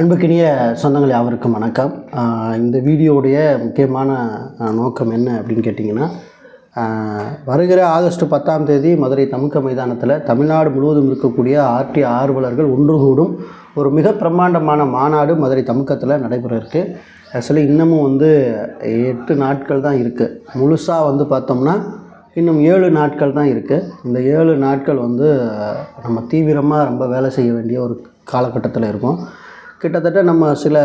அன்புக்கினிய சொந்தங்கள் யாவருக்கும் வணக்கம். இந்த வீடியோவுடைய முக்கியமான நோக்கம் என்ன அப்படின்னு கேட்டிங்கன்னா வருகிற ஆகஸ்ட் பத்தாம் தேதி மதுரை தமுக்க மைதானத்தில் தமிழ்நாடு முழுவதும் இருக்கக்கூடிய ஆர்டி ஆர்வலர்கள் ஒன்று கூடும் ஒரு மிக பிரம்மாண்டமான மாநாடு மதுரை தமுக்கத்தில் நடைபெற இருக்குது ஆக்சுவலி இன்னமும் வந்து எட்டு நாட்கள் தான் இருக்குது முழுசாக வந்து பார்த்தோம்னா இன்னும் ஏழு நாட்கள் தான் இருக்குது இந்த ஏழு நாட்கள் வந்து நம்ம தீவிரமாக ரொம்ப வேலை செய்ய வேண்டிய ஒரு காலகட்டத்தில் இருக்கும். கிட்டத்தட்ட நம்ம சில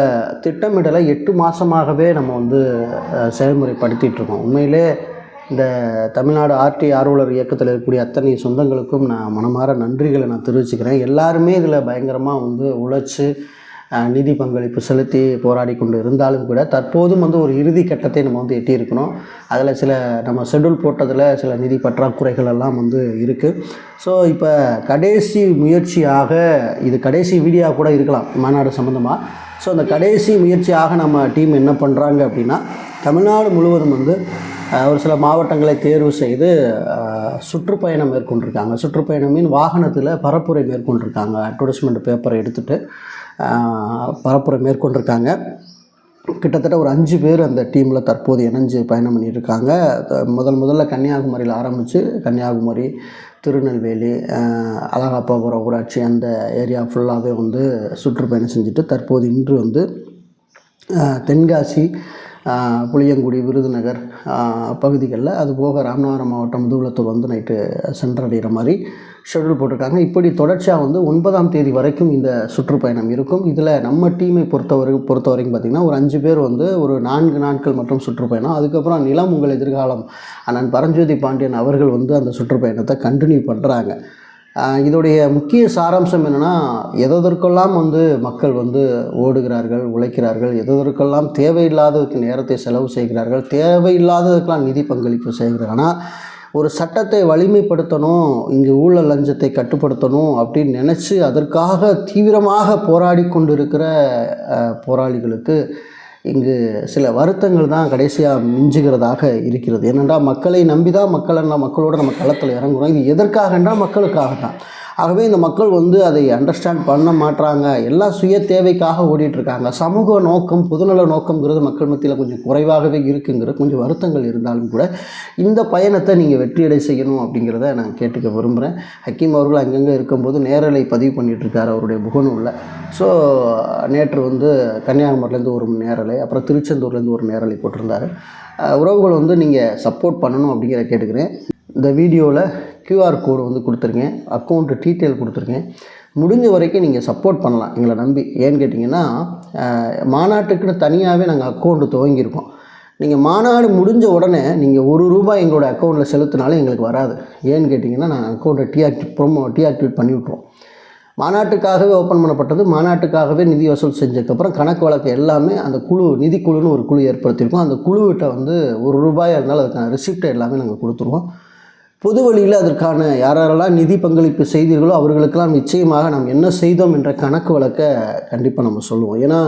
திட்டமிடலை எட்டு மாதமாகவே நம்ம வந்து செயல்முறைப்படுத்திகிட்ருக்கோம் உண்மையிலே இந்த தமிழ்நாடு ஆர்டி ஆர்வலர் இயக்கத்தில் இருக்கக்கூடிய அத்தனை சொந்தங்களுக்கும் நான் மனமாற நன்றிகளை நான் தெரிவிச்சுக்கிறேன். எல்லாருமே இதில் பயங்கரமாக வந்து உழைச்சி நிதி பங்களிப்பு செலுத்தி போராடி கொண்டு இருந்தாலும் கூட தற்போதும் வந்து ஒரு இறுதி கட்டத்தை நம்ம வந்து எட்டியிருக்கணும். அதில் சில நம்ம ஷெட்யூல் போட்டதில் சில நிதி பற்றாக்குறைகள் எல்லாம் வந்து இருக்குது ஸோ இப்போ கடைசி முயற்சியாக இது கடைசி வீடியோ கூட இருக்கலாம் மாநாடு சம்மந்தமாக ஸோ அந்த கடைசி முயற்சியாக நம்ம டீம் என்ன பண்ணுறாங்க அப்படின்னா தமிழ்நாடு முழுவதும் வந்து ஒரு சில மாவட்டங்களை தேர்வு செய்து சுற்றுப்பயணம் மேற்கொண்டிருக்காங்க. சுற்றுப்பயணம் மீன் வாகனத்தில் பரப்புரை மேற்கொண்டிருக்காங்க. அட்வர்டைஸ்மெண்ட் பேப்பரை எடுத்துகிட்டு பரப்புரை மேற்கொண்டிருக்காங்க. கிட்டத்தட்ட ஒரு அஞ்சு பேர் அந்த டீமில் தற்போது இணைஞ்சு பயணம் பண்ணியிருக்காங்க. முதல் முதல்ல கன்னியாகுமரியில் ஆரம்பித்து கன்னியாகுமரி திருநெல்வேலி அஹ், அழகாப்பாபுரம் ஊராட்சி அந்த ஏரியா ஃபுல்லாகவே வந்து சுற்றுப்பயணம் செஞ்சுட்டு தற்போது இன்று வந்து தென்காசி புளியங்குடி விருதுநகர் பகுதிகளில். அதுபோக ராமநாதபுரம் மாவட்டம் முதுகுளத்தூர் வந்து நைட்டு சென்றடைகிற மாதிரி ஷெட்யூல் போட்டிருக்காங்க. இப்படி தொடர்ச்சியாக வந்து ஒன்பதாம் தேதி வரைக்கும் இந்த சுற்றுப்பயணம் இருக்கும். இதில் நம்ம டீமை பொறுத்தவரை பொறுத்த வரைக்கும் பார்த்திங்கன்னா ஒரு அஞ்சு பேர் வந்து ஒரு நான்கு நாட்கள் மற்றும் சுற்றுப்பயணம். அதுக்கப்புறம் நிலம் உங்கள் எதிர்காலம். அண்ணன் பரஞ்சோதி பாண்டியன் அவர்கள் வந்து அந்த சுற்றுப்பயணத்தை கண்டினியூ பண்ணுறாங்க இதோடைய முக்கிய சாராம்சம் என்னென்னா எதற்கெல்லாம் வந்து மக்கள் வந்து ஓடுகிறார்கள் உழைக்கிறார்கள் எதற்கெல்லாம் தேவையில்லாததுக்கு நேரத்தை செலவு செய்கிறார்கள் தேவையில்லாததுக்கெல்லாம் நிதி பங்களிப்பு செய்கிறார்கள் ஆனால் ஒரு சட்டத்தை வலிமைப்படுத்தணும் இங்கே ஊழல் லஞ்சத்தை கட்டுப்படுத்தணும் அப்படின்னு நினச்சி அதற்காக தீவிரமாக போராடி கொண்டிருக்கிற போராளிகளுக்கு இங்கு சில வருத்தங்கள் தான் கடைசியாக மிஞ்சுகிறதாக இருக்கிறது. ஏனென்றால் மக்களை நம்பி தான் மக்கள் மக்களோட நம்ம களத்தில் இறங்குறோம். இது எதற்காகன்றா மக்களுக்காக தான் ஆகவே இந்த மக்கள் வந்து அதை அண்டர்ஸ்டாண்ட் பண்ண மாட்றாங்க. எல்லாம் சுய தேவைக்காக ஓடிட்டுருக்காங்க. சமூக நோக்கம் பொதுநல நோக்கங்கிறது மக்கள் மத்தியில் கொஞ்சம் குறைவாகவே இருக்குங்கிற கொஞ்சம் வருத்தங்கள் இருந்தாலும் கூட இந்த பயணத்தை நீங்கள் வெற்றியடை செய்யணும் அப்படிங்கிறத நான் கேட்டுக்க விரும்புகிறேன் ஹக்கீம் அவர்கள் அங்கங்கே இருக்கும்போது நேரலை பதிவு பண்ணிகிட்ருக்கார் அவருடைய முகநூலில் ஸோ நேற்று வந்து கன்னியாகுமரியிலேருந்து ஒரு நேரலை அப்புறம் திருச்செந்தூர்லேருந்து ஒரு நேரலை போட்டிருந்தாரு. உறவுகள் வந்து நீங்கள் சப்போர்ட் பண்ணணும் அப்படிங்கிற கேட்டுக்கிறேன். இந்த வீடியோவில் க்யூஆர் கோடு வந்து கொடுத்துருக்கேன். அக்கௌண்ட்டு டீட்டெயில் கொடுத்துருக்கேன். முடிஞ்ச வரைக்கும் நீங்கள் சப்போர்ட் பண்ணலாம். எங்களை நம்பி. ஏன்னு கேட்டிங்கன்னா மாநாட்டுக்குன்னு தனியாகவே நாங்கள் அக்கௌண்ட்டு துவங்கியிருக்கோம். நீங்கள் மாநாடு முடிஞ்ச உடனே நீங்கள் ஒரு ரூபாய் எங்களோட அக்கௌண்ட்டில் செலுத்தினாலும் எங்களுக்கு வராது. ஏன்னு கேட்டிங்கன்னா நாங்கள் அக்கௌண்ட்டை டீஆக்டிவ் ப்ரோமோ டீஆக்டிவேட் பண்ணி விட்ருவோம் மாநாட்டுக்காகவே ஓப்பன் பண்ணப்பட்டது. மாநாட்டுக்காகவே நிதி வசூல் செஞ்சதுக்கப்புறம் கணக்கு வழக்கு எல்லாமே அந்த குழு நிதிக்குழுன்னு ஒரு குழு ஏற்படுத்தியிருக்கோம். அந்த குழுவிட்ட வந்து ஒரு ரூபாயாக இருந்தாலும் அதுக்கான ரிசிப்டை எல்லாமே நாங்கள் கொடுத்துருவோம். பொது வழியில் அதற்கான யாரெல்லாம் நிதி பங்களிப்பு செய்தீர்களோ அவர்களுக்கெல்லாம் நிச்சயமாக நாம் என்ன செய்தோம் என்ற கணக்கு வழக்கை கண்டிப்பாக நம்ம சொல்லுவோம். ஏன்னா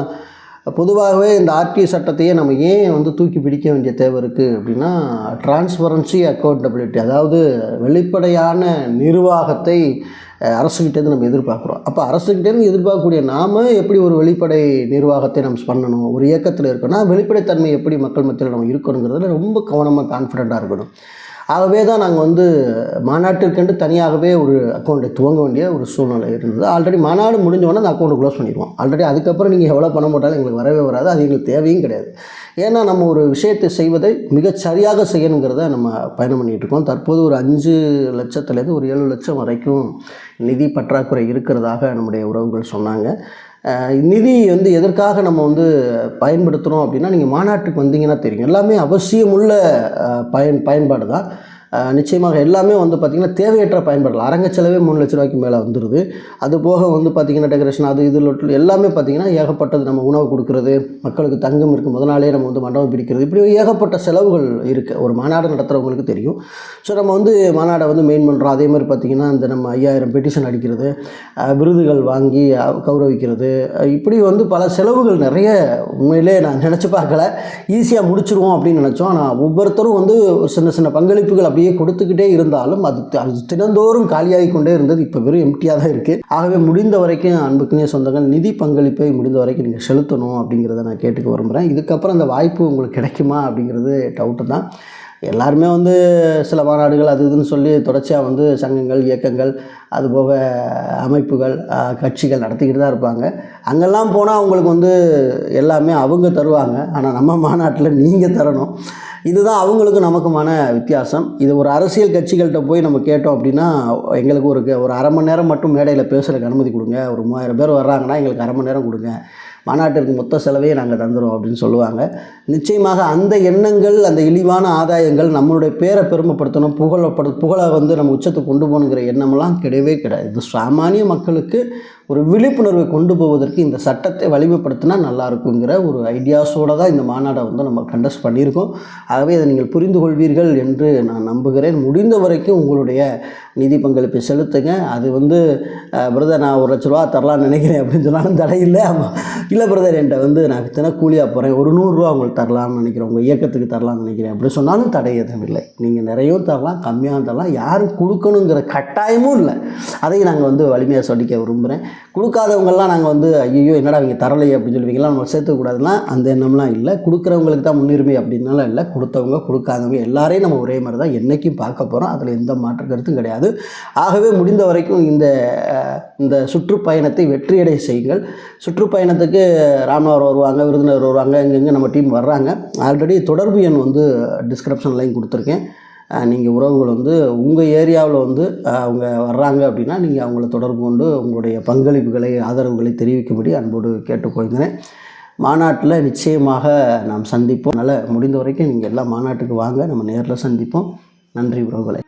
பொதுவாகவே இந்த ஆர்டிஓ சட்டத்தையே நம்ம ஏன் வந்து தூக்கி பிடிக்க வேண்டிய தேவை இருக்குது அப்படின்னா டிரான்ஸ்பரன்சி அக்கௌண்டபிலிட்டி அதாவது வெளிப்படையான நிர்வாகத்தை அரசுக்கிட்டேருந்து அரசுகிட்டேருந்து நம்ம எதிர்பார்க்குறோம். அப்போ அரசுகிட்டேருந்து எதிர்பார்க்கக்கூடிய நாம எப்படி ஒரு வெளிப்படை நிர்வாகத்தை நம்ம பண்ணணும் ஒரு இயக்கத்தில் இருக்கணும்னா வெளிப்படைத்தன்மை எப்படி மக்கள் மத்தியில் நம்ம இருக்கணுங்கிறதுல ரொம்ப கவனமாக கான்ஃபிடண்ட்டாக இருக்கணும். ஆகவே தான் நாங்கள் வந்து மாநாட்டிற்கென்று தனியாகவே ஒரு அக்கௌண்ட்டை துவங்க வேண்டிய ஒரு சூழ்நிலை இருந்தது. ஆல்ரெடி மாநாடு முடிஞ்சோடனே அந்த அக்கௌண்ட்டு க்ளோஸ் பண்ணிடுவோம் ஆல்ரெடி அதுக்கப்புறம் நீங்கள் எவ்வளோ பணம் போட்டாலும் எங்களுக்கு வரவே வராது. அது எங்களுக்கு தேவையும் கிடையாது. ஏன்னா நம்ம ஒரு விஷயத்தை செய்வதை மிகச் சரியாக செய்யணுங்கிறத நம்ம பயணம் பண்ணிகிட்டு இருக்கோம். தற்போது ஒரு அஞ்சு லட்சத்துலேருந்து ஒரு ஏழு லட்சம் வரைக்கும் நிதி பற்றாக்குறை இருக்கிறதாக நம்முடைய உறவுகள் சொன்னாங்க. நிதி வந்து எதற்காக நம்ம வந்து பயன்படுத்துகிறோம் அப்படின்னா நீங்கள் மாநாட்டுக்கு வந்தீங்கன்னா தெரியும். எல்லாமே அவசியமுள்ள பயன் பயன்பாடு தான் நிச்சயமாக எல்லாமே வந்து பார்த்திங்கன்னா தேவையற்ற பயன்பாடுகள். அரங்க செலவே மூணு லட்ச ரூபாய்க்கு மேலே வந்துடுது அது போக வந்து பார்த்திங்கன்னா டெக்கரேஷன் அது இதில் எல்லாமே பார்த்திங்கன்னா ஏகப்பட்டது நம்ம உணவு கொடுக்குறது மக்களுக்கு தங்கம் இருக்குது முத நாளே நம்ம வந்து மண்டபம் பிடிக்கிறது. இப்படி ஏகப்பட்ட செலவுகள் இருக்குது ஒரு மாநாடு நடத்துகிறவங்களுக்கு தெரியும். ஸோ நம்ம வந்து மாநாடை வந்து மெயின் பண்ணுறோம் அதே மாதிரி பார்த்திங்கன்னா இந்த நம்ம ஐயாயிரம் பெட்டிஷன் அடிக்கிறது விருதுகள் வாங்கி கௌரவிக்கிறது. இப்படி வந்து பல செலவுகள் நிறைய உண்மையிலே நான் நினச்சி பார்க்கல. ஈஸியாக முடிச்சிருவோம் அப்படின்னு நினச்சோம். ஆனால் ஒவ்வொருத்தரும் வந்து ஒரு சின்ன சின்ன பங்களிப்புகள் அப்படி அப்படியே கொடுத்துக்கிட்டே இருந்தாலும் அது அது தினந்தோறும் காலியாகி கொண்டே இருந்தது. இப்போ வெறும் எம்டியாக தான் இருக்குது ஆகவே முடிந்த வரைக்கும் அன்புக்குனே சொந்தங்கள் நிதி பங்களிப்பை முடிந்த வரைக்கும் நீங்கள் செலுத்தணும் அப்படிங்கிறத நான் கேட்டுக்க விரும்புகிறேன் இதுக்கப்புறம் அந்த வாய்ப்பு உங்களுக்கு கிடைக்குமா அப்படிங்கிறது டவுட்டு தான். எல்லாருமே வந்து சில மாநாடுகள் அது இதுன்னு சொல்லி தொடர்ச்சியாக வந்து சங்கங்கள் இயக்கங்கள் அதுபோக அமைப்புகள் கட்சிகள் நடத்திக்கிட்டு தான் இருப்பாங்க. அங்கெல்லாம் போனால் அவங்களுக்கு வந்து எல்லாமே அவங்க தருவாங்க. ஆனால் நம்ம மாநாட்டில் நீங்கள் தரணும். இதுதான் அவங்களுக்கு நமக்குமான வித்தியாசம். இது ஒரு அரசியல் கட்சிகள்கிட்ட போய் நம்ம கேட்டோம் அப்படின்னா எங்களுக்கு ஒரு ஒரு அரை மணி நேரம் மட்டும் மேடையில் பேசுகிறதுக்கு அனுமதி கொடுங்க. ஒரு மூவாயிரம் பேர் வர்றாங்கன்னா எங்களுக்கு அரை மணி நேரம் கொடுங்க. மாநாட்டிற்கு மொத்த செலவையே நாங்கள் தந்துடும் அப்படின்னு சொல்லுவாங்க. நிச்சயமாக அந்த எண்ணங்கள் அந்த இழிவான ஆதாயங்கள் நம்மளுடைய பேரை பெருமைப்படுத்தணும். புகழப்படு புகழை வந்து நம்ம உச்சத்துக்கு கொண்டு போகணுங்கிற எண்ணமெல்லாம் கிடையவே கிடையாது. இது சாமானிய மக்களுக்கு ஒரு விழிப்புணர்வை கொண்டு போவதற்கு இந்த சட்டத்தை வலிமைப்படுத்தினா நல்லா இருக்குங்கிற ஒரு ஐடியாஸோடு தான் இந்த மாநாடை வந்து நம்ம கண்டஸ்ட் பண்ணியிருக்கோம். ஆகவே இதை நீங்கள் புரிந்து கொள்வீர்கள் என்று நான் நம்புகிறேன். முடிந்த வரைக்கும் உங்களுடைய நிதி பங்களிப்பை செலுத்துங்க. அது வந்து பிரதர் நான் ஒரு லட்ச ரூபா தரலாம்னு நினைக்கிறேன் அப்படின்னு சொன்னாலும் தடை இல்லை. ஆமாம் இல்லை பிரதர் என்கிட்ட வந்து நான் தினக்கூலியாக போகிறேன் ஒரு நூறுரூவா உங்களுக்கு தரலாம்னு நினைக்கிறேன். உங்கள் இயக்கத்துக்கு தரலாம்னு நினைக்கிறேன். அப்படி சொன்னாலும் தடை எதுவும் இல்லை. நீங்கள் நிறையவும் தரலாம் கம்மியாகவும் தரலாம். யாரும் கொடுக்கணுங்கிற கட்டாயமும் இல்லை. அதையும் நாங்கள் வந்து வலிமையாக சொல்லிக்க விரும்புகிறேன் கொடுக்காதவங்கெல்லாம் நாங்கள் வந்து ஐயோ என்னடா அவங்க தரலையே அப்படின்னு சொல்லுவீங்கலாம் நம்ம சேர்த்துக்கூடாதுலாம் அந்த எண்ணம்லாம் இல்லை. கொடுக்குறவங்களுக்கு தான் முன்னுரிமை அப்படின்னாலும் இல்லை. கொடுத்தவங்க கொடுக்காதவங்க எல்லாரையும் நம்ம ஒரே மாதிரி தான் என்றைக்கும் பார்க்க போகிறோம் அதில் எந்த மாற்று கருத்தும் கிடையாது. ஆகவே முடிந்த வரைக்கும் இந்த இந்த சுற்றுப்பயணத்தை வெற்றியடை செய்யுங்கள். சுற்றுப்பயணத்துக்கு ராமநாதர் வருவாங்க விருதுநகர் வருவாங்க இங்கங்கே நம்ம டீம் வர்றாங்க. ஆல்ரெடி தொடர்பு எண் வந்து டிஸ்கிரிப்ஷன்லையும் கொடுத்துருக்கேன். நீங்கள் உறவுகள் வந்து உங்கள் ஏரியாவில் வந்து அவங்க வர்றாங்க அப்படின்னா நீங்கள் அவங்கள தொடர்பு கொண்டு உங்களுடைய பங்களிப்புகளை ஆதரவுகளை தெரிவிக்கும்படி அன்போடு கேட்டுக்கொள்கிறேன். மாநாட்டில் நிச்சயமாக நாம் சந்திப்போம். அதனால் முடிந்த வரைக்கும் நீங்கள் எல்லாம் மாநாட்டுக்கு வாங்க. நம்ம நேரில் சந்திப்போம். நன்றி உறவுகளை.